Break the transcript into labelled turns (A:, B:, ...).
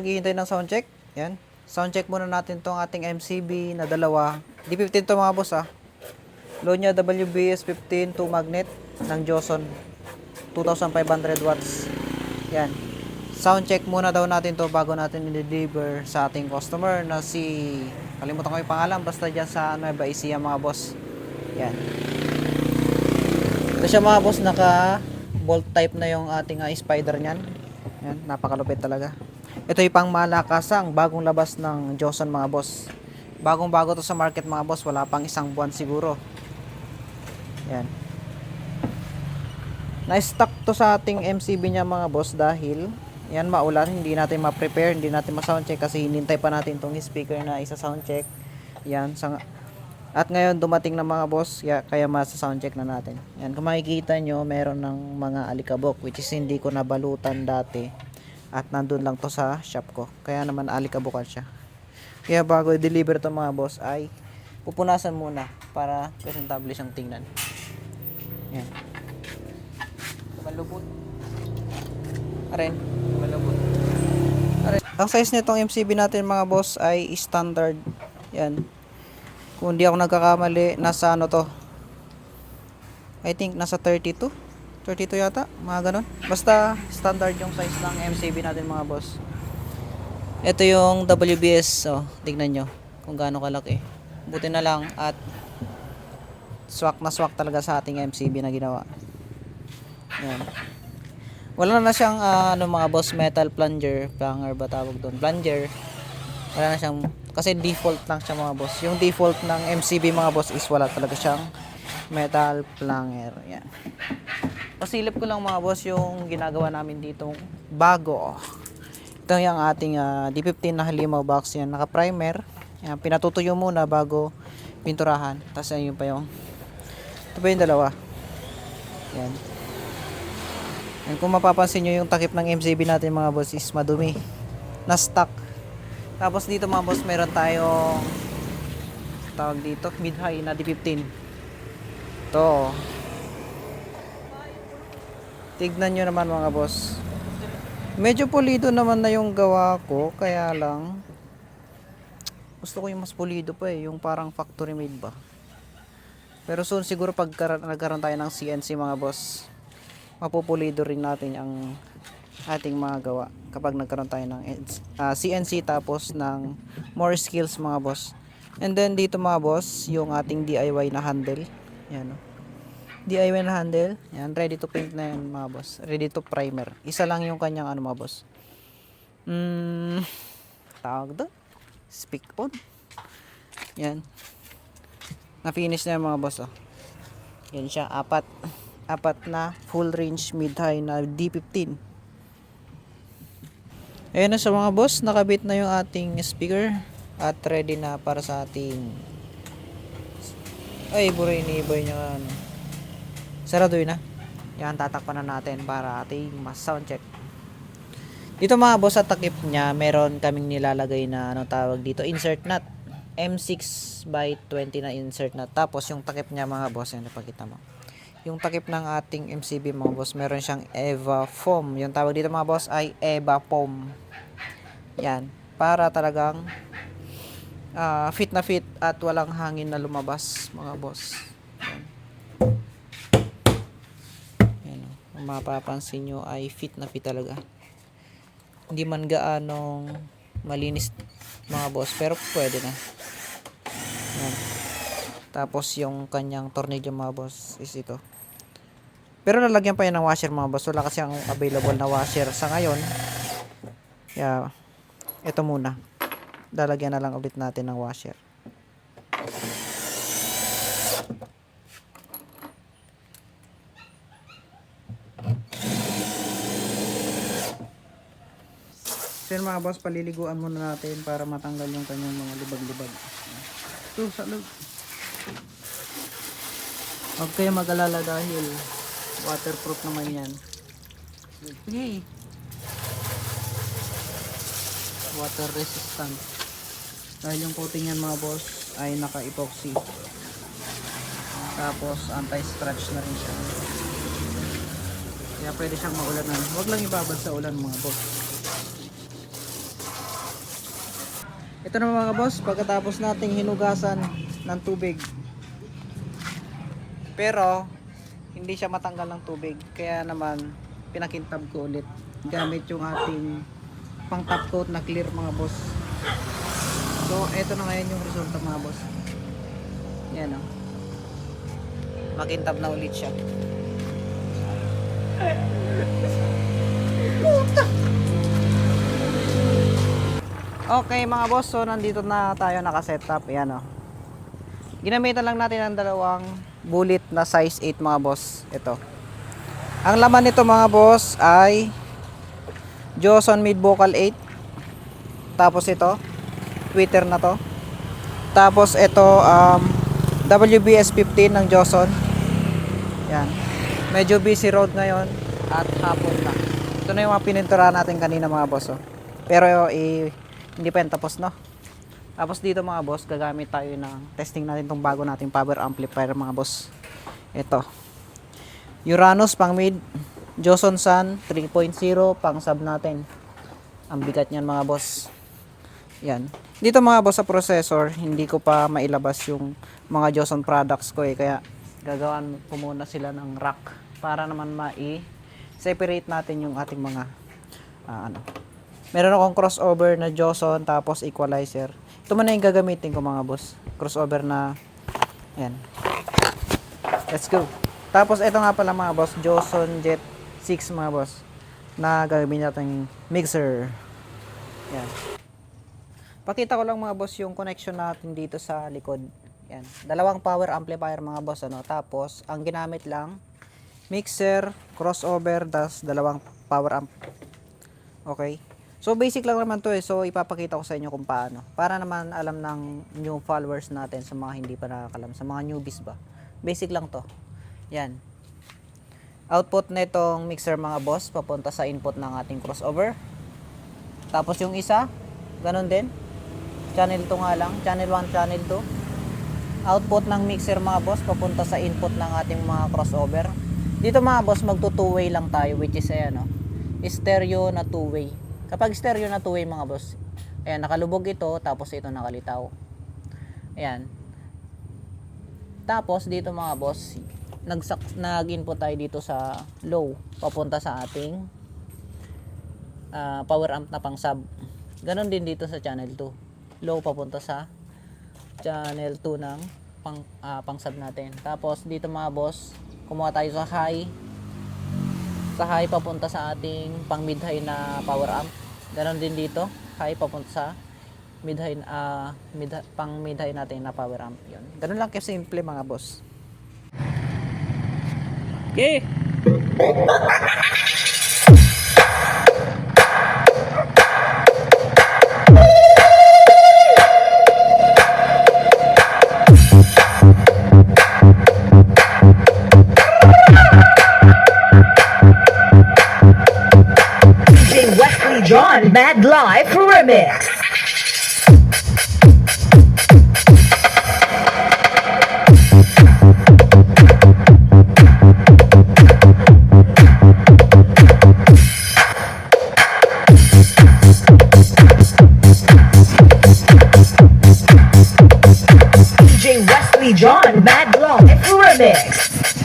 A: naghihintay ng sound check, yan. Sound check muna natin tong ating MCB na dalawa. D15 to mga boss ah. Load niya WBS 15 to magnet ng Johnson 2500 watts. Yan. Sound check muna daw natin to bago natin i-deliver sa ating customer na si kalimutan ko yung pangalan basta dyan sa Nueva Ecija mga boss. Yan. Ito siya mga boss naka bolt type na yung ating ah, spider niyan. Yan, napakalupit talaga. Ito yung pang malakasang bagong labas ng Johnson mga boss. Bagong bago to sa market mga boss, wala pang isang buwan siguro. Yan. Na-stock to sa ating MCB niya mga boss dahil yan maulan, hindi natin ma-prepare, hindi natin ma-soundcheck kasi hinintay pa natin tong speaker na isa soundcheck. Yan, sa at ngayon dumating na mga boss, ya, kaya masa-soundcheck na natin. Yan, kung makikita nyo, meron ng mga alikabok which is hindi ko nabalutan dati. At nandun lang to sa shop ko. Kaya naman alikabukan siya. Kaya bago i-deliver to mga boss ay pupunasan muna para presentable siyang tingnan. Yan.
B: Malubot.
A: Aren.
B: Malubot.
A: Aren. Ang size nitong MCB natin mga boss ay standard. Yan. Kung hindi ako nagkakamali, nasa ano to? I think nasa 32. 32 yata, mga ganun. Basta standard yung size ng MCB natin mga boss. Ito yung WBS, oh, tignan nyo kung gaano kalaki. Buti na lang at swak na swak talaga sa ating MCB na ginawa. Yan. Wala na siyang ah, ano mga boss metal plunger, plunger ba tawag doon? Plunger. Wala na siyang kasi default lang siya mga boss. Yung default ng MCB mga boss is wala talaga siyang metal plunger. Yan. Pasilip ko lang mga boss yung ginagawa namin dito bago. Ito yung ating ah, D15 na halimaw box yan. Naka-primer. Yan, pinatutuyo muna bago pinturahan. Tapos ayun pa yung ito pa yung dalawa. Yan. And kung mapapansin nyo yung takip ng MCB natin mga boss is madumi. Na stuck. Tapos dito mga boss meron tayong tawag dito mid-high na D15. To. Tignan nyo naman mga boss. Medyo pulido naman na yung gawa ko kaya lang gusto ko yung mas pulido pa eh, yung parang factory made ba. Pero soon siguro pag nagkaroon tayo ng CNC mga boss, mapupulido rin natin ang ating mga gawa kapag nagkaroon tayo ng ah, CNC tapos ng more skills mga boss. And then dito mga boss, yung ating DIY na handle. Yan. oh. DIY na handle. Yan, ready to paint na yan mga boss. Ready to primer. Isa lang yung kanyang ano mga boss. Mm, tawag doon. Speak on. Yan. Na-finish na yung mga boss oh. Yan siya, apat. Apat na full range mid-high na D15. Ayan na sa mga boss, nakabit na yung ating speaker at ready na para sa ating ay, buray ni boy niya ano. Saradoy na. Yan, tatakpan na natin para ating mas sound check. Dito mga boss sa takip niya, meron kaming nilalagay na ano tawag dito, insert nut. M6 by 20 na insert nut. Tapos yung takip niya mga boss, yan napakita mo. Yung takip ng ating MCB mga boss, meron siyang Eva foam. Yung tawag dito mga boss ay Eva foam. Yan, para talagang ah, fit na fit at walang hangin na lumabas mga boss. Mapapansin nyo ay fit na fit talaga. Hindi man gaanong malinis mga boss pero pwede na. Yan. Tapos yung kanyang tornilyo mga boss is ito. Pero lalagyan pa yan ng washer mga boss. Wala kasi ang available na washer sa ngayon. Kaya ito muna. Lalagyan na lang ulit natin ng washer. So yun mga boss, paliliguan muna natin para matanggal yung kanyang mga libag-libag. Ito, sa loob. Huwag kayo mag-alala dahil waterproof naman yan. Sige. Water resistant. Dahil yung coating yan mga boss ay naka-epoxy. Tapos anti-scratch na rin siya. Kaya pwede siyang maulanan. Huwag lang ibabad sa ulan mga boss. Ito na mga boss, pagkatapos nating hinugasan ng tubig. Pero, hindi siya matanggal ng tubig. Kaya naman, pinakintab ko ulit. Gamit yung ating pang top coat na clear mga boss. So, eto na ngayon yung resulta mga boss. Yan o. Makintab na ulit siya. Okay mga boss, so nandito na tayo naka-setup. Yan o. Ginamitan lang natin ang dalawang bullet na size 8 mga boss. Ito. Ang laman nito mga boss ay Johnson Mid Vocal 8. Tapos ito, Twitter na to. Tapos ito um, WBS 15 ng Johnson. Yan. Medyo busy road ngayon at hapon na. Ito na yung mga pininturahan natin kanina mga boss. Oh. Pero eh, hindi pa yan tapos no. Tapos dito mga boss, gagamit tayo ng testing natin tong bago nating power amplifier mga boss. Ito. Uranus pang mid, Johnson Sun 3.0 pang sub natin. Ang bigat niyan mga boss. Yan. Dito mga boss sa processor, hindi ko pa mailabas yung mga Johnson products ko eh. Kaya gagawin ko muna sila ng rack para naman mai-separate natin yung ating mga ah, ano. Meron akong crossover na Johnson tapos equalizer. Ito muna yung gagamitin ko mga boss. Crossover na yan. Let's go. Tapos ito nga pala mga boss, Johnson Jet 6 mga boss na gagawin natin mixer. Yan. Pakita ko lang mga boss yung connection natin dito sa likod. Yan. Dalawang power amplifier mga boss ano. Tapos ang ginamit lang mixer, crossover, das dalawang power amp. Okay. So basic lang naman to eh. So ipapakita ko sa inyo kung paano. Para naman alam ng new followers natin sa mga hindi pa nakakalam, sa mga newbies ba. Basic lang to. Yan. Output nitong mixer mga boss papunta sa input ng ating crossover. Tapos yung isa, ganun din. Channel 2 nga lang, channel 1, channel 2. Output ng mixer mga boss papunta sa input ng ating mga crossover. Dito mga boss magto two way lang tayo which is ayan oh. Stereo na two way. Kapag stereo na two way mga boss, ayan nakalubog ito tapos ito nakalitaw. Ayan. Tapos dito mga boss, nagsak nag-input tayo dito sa low papunta sa ating ah, power amp na pang sub. Ganon din dito sa channel 2. Low papunta sa channel 2 ng pang ah, pang sub natin. Tapos dito mga boss, kumuha tayo sa high. Sa high papunta sa ating pang mid high na power amp. Ganon din dito, high papunta sa mid high ah, mid pang mid high natin na power amp 'yon. Ganon lang kasimple mga boss. Okay.
B: Mad Life Remix. DJ Wesley John Bad Life Remix.